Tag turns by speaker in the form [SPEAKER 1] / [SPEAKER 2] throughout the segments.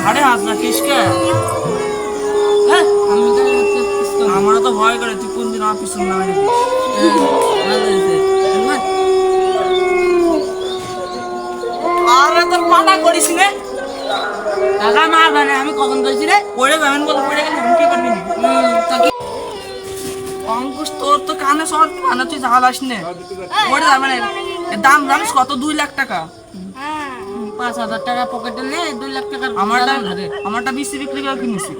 [SPEAKER 1] ঘাড়ে হাত রাখিস কে? তো ভয় করে তুই কোন দিন অফিস না আরে তোর করিস রে।
[SPEAKER 2] টাকা মারবে না আমি কখন রে?
[SPEAKER 1] পড়ে যাবেন বলে পড়ে গেলে করবি? অঙ্কুশ তোর তো কানে শহর মানে তুই নে। পড়ে যাবে না দাম জানিস কত? দুই লাখ টাকা।
[SPEAKER 2] পাঁচ হাজার টাকা পকেটে নে দুই লাখ টাকার
[SPEAKER 1] আমারটা আমারটা বিসি বিক্রি করে কিনেছি।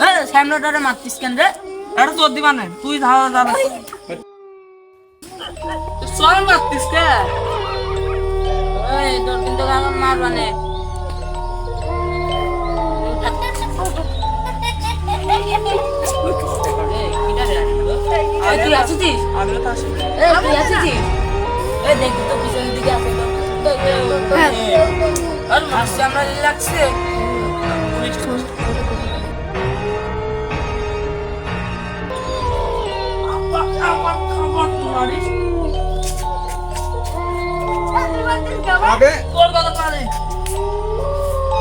[SPEAKER 2] এ স্যামলোটারে মারতিস কেন রে?
[SPEAKER 1] এটা তোর দিবা না তুই ধারা ধারা চল মারতিস কে?
[SPEAKER 2] ওই তোর কিন্তু আমার মারবা নে তুই আসিছিস
[SPEAKER 1] আমি তো আসি
[SPEAKER 2] এ তুই আসিছিস এ দেখি তো পিছনের দিকে আছে তো। আর মাসে আমরা লাগছে।
[SPEAKER 1] পারে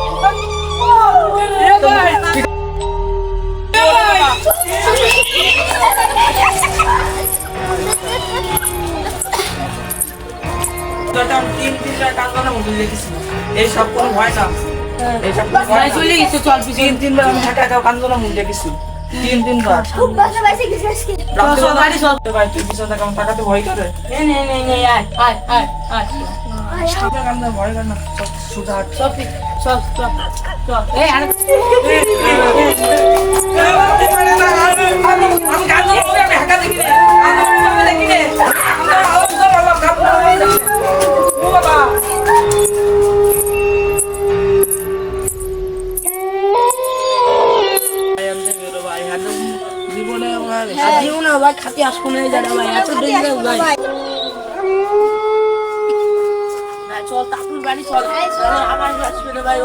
[SPEAKER 1] তিন তিনটা কান্দনা মুখে দেখেছি। এই সব কোনো ভয় না। এই সব কোনো ভয় না।
[SPEAKER 2] চলে গেছে চল পিছনে
[SPEAKER 1] তিন তিনবার আমি একা একা কান্দনা মুখ দেখেছি তিন
[SPEAKER 3] খুব
[SPEAKER 2] বাড়ি।
[SPEAKER 1] ভাই তুই পিছনে থাকা আমার টাকাতে ভয় করে
[SPEAKER 2] নে নে নে নে আয় আয় আয় আয়
[SPEAKER 1] সামনে কান্দনা
[SPEAKER 2] ভাই খাতি আসব না জানা ভাই এত দিন ভাই। না, চল তাপুর বাড়ি চল। চল, আমার আসবে না ভাই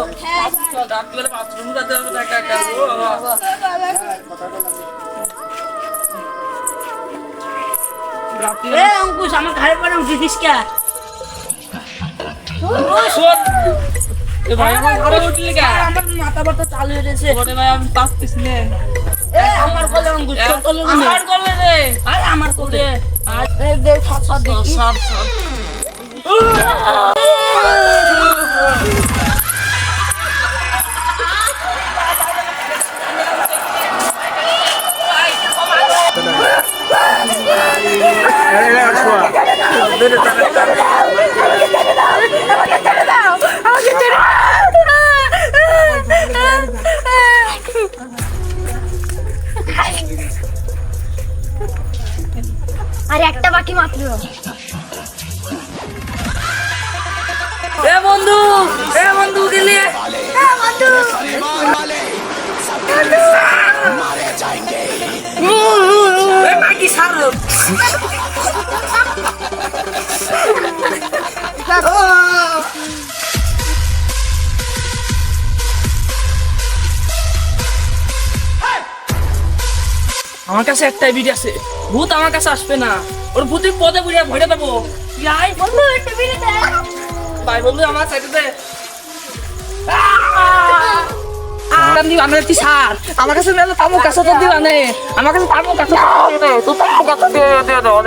[SPEAKER 1] চল রাত্রিবেলা বাথরুম যেতে হবে একা একা। ও
[SPEAKER 2] অঙ্কুশ আমার ঘরে পরে উঠেছিস কে?
[SPEAKER 1] ভাই আমার ঘরে উঠলি কে?
[SPEAKER 2] আমার মাথা ব্যথা চালু হয়ে গেছে
[SPEAKER 1] ভাই আমি পাচ্ছিস না।
[SPEAKER 2] এ আমার কোলে তোর কোলে
[SPEAKER 1] আমার করলে রে
[SPEAKER 2] আরে আমার কোলে আর দেখ সাত সাত দেখি
[SPEAKER 1] সব সব
[SPEAKER 3] আর একটা বাকি মাত্র
[SPEAKER 2] এ বন্ধু এ বন্ধু। দিলি এ মাগি সার
[SPEAKER 1] আমার কাছে একটাই বিড়ি আছে। ভূত আমার কাছে আসবে না। ওর ভূতের পদে বুড়িয়া ভরে দেবো। ইয়াই
[SPEAKER 3] বন্ধু একটা বিড়ি দে।
[SPEAKER 1] ভাই বন্ধু আমার সাইডে দে। আর দিবা না তুই সার আমার কাছে মেলে তামুক কাছে তো দিবা নে। আমার কাছে তামুক কাছে তো তামুক কাছে দিয়ে দিয়ে দাও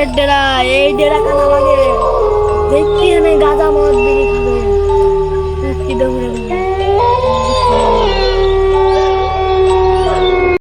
[SPEAKER 2] আগের ডেরা এই ডেরা কেন লাগে। দেখছি আমি গাঁদা মদ বিক্রি খাবে